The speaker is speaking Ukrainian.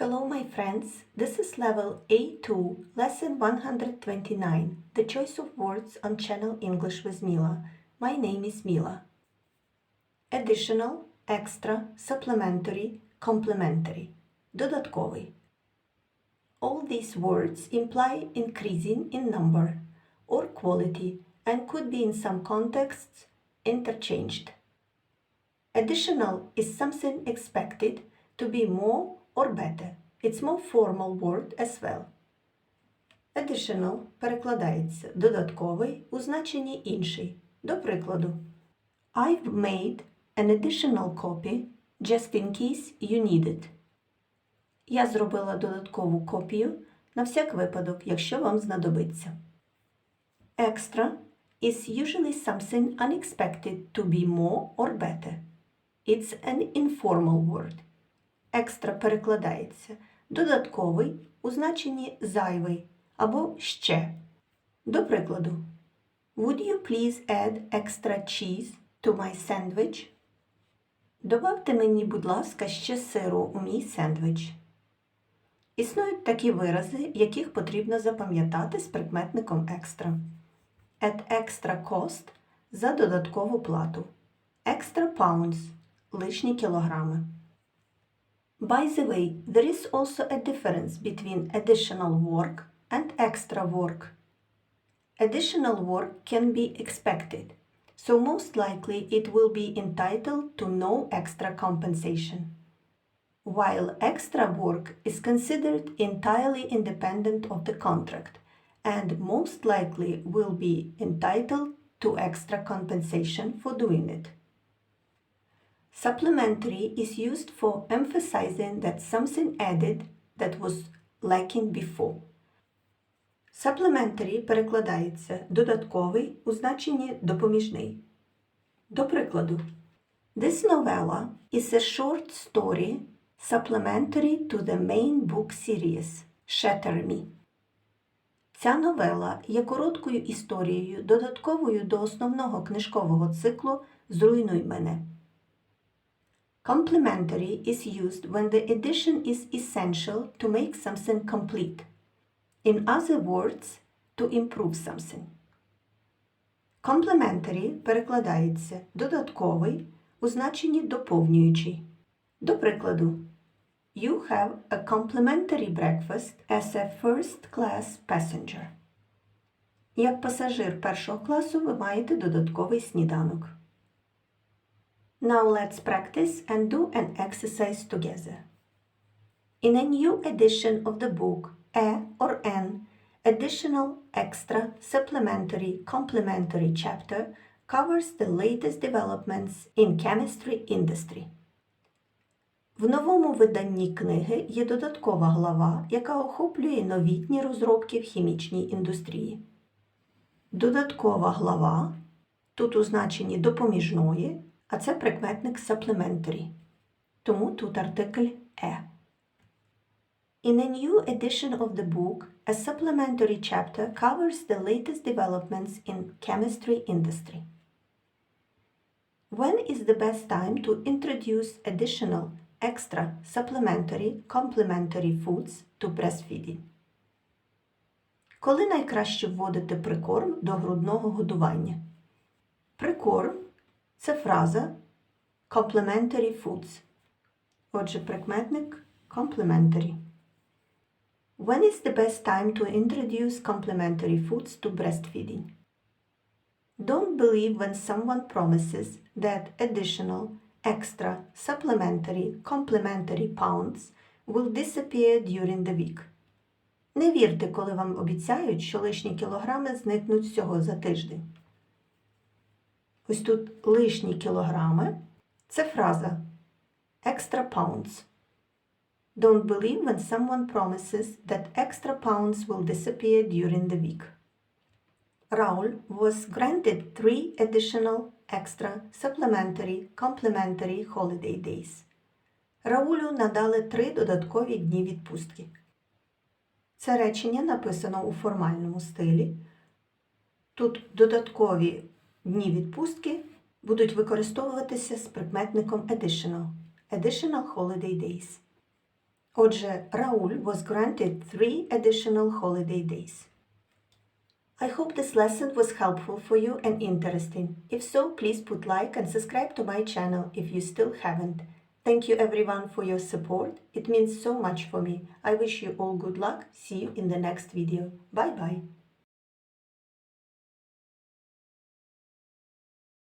Hello, my friends. This is level A2, lesson 129, the choice of words on channel English with Mila. My name is Mila. Additional, extra, supplementary, complementary. Додатковий. All these words imply increasing in number or quality and could be in some contexts interchanged. Additional is something expected to be more or better. It's more formal word as well. Additional перекладається додатковий у значенні інший. До прикладу, I've made an additional copy just in case you need it. Я зробила додаткову копію на всяк випадок, якщо вам знадобиться. Extra is usually something unexpected to be more or better. It's an informal word. Екстра перекладається додатковий у значенні зайвий або ще. До прикладу, Would you please add extra cheese to my sandwich? Добавте мені, будь ласка, ще сиру у мій сендвіч. Існують такі вирази, яких потрібно запам'ятати з прикметником екстра. At extra cost за додаткову плату. Extra pounds лишні кілограми. By the way, there is also a difference between additional work and extra work. Additional work can be expected, so most likely it will be entitled to no extra compensation. While extra work is considered entirely independent of the contract and most likely will be entitled to extra compensation for doing it. Supplementary is used for emphasizing that something added that was lacking before. Supplementary перекладається додатковий у значенні допоміжний. До прикладу, This novella is a short story supplementary to the main book series Shatter Me. Ця новела є короткою історією, додатковою до основного книжкового циклу Зруйнуй мене. Complementary is used when the addition is essential to make something complete. In other words, to improve something. Complementary перекладається додатковий у значенні доповнюючий. До прикладу, You have a complimentary breakfast as a first-class passenger. Як пасажир першого класу ви маєте додатковий сніданок. Now let's practice and do an exercise together. In a new edition of the book, a or an additional, extra, supplementary, complementary chapter covers the latest developments in chemistry industry. В новому виданні книги є додаткова глава, яка охоплює новітні розробки в хімічній індустрії. Додаткова глава тут у значенні допоміжної, а це прикметник supplementary. Тому тут артикль е. In a new edition of the book, a supplementary chapter covers the latest developments in chemistry industry. When is the best time to introduce additional, extra, supplementary, complementary foods to breastfeeding? Коли найкраще вводити прикорм до грудного годування? Прикорм це фраза complementary foods. Отже, прикметник complementary. When is the best time to introduce complementary foods to breastfeeding? Don't believe when someone promises that additional, extra, supplementary, complementary pounds will disappear during the week. Не вірте, коли вам обіцяють, що лишні кілограми зникнуть всього за тиждень. Ось тут лишні кілограми. Це фраза extra pounds. Don't believe when someone promises that extra pounds will disappear during the week. Raul was granted three additional, extra, supplementary, complementary holiday days. Раулю надали три додаткові дні відпустки. Це речення написано у формальному стилі. Тут додаткові дні відпустки будуть використовуватися з прикметником additional. Additional holiday days. Отже, Рауль was granted three additional holiday days. I hope this lesson was helpful for you and interesting. If so, please put like and subscribe to my channel if you still haven't. Thank you everyone for your support. It means so much for me. I wish you all good luck. See you in the next video. Bye bye.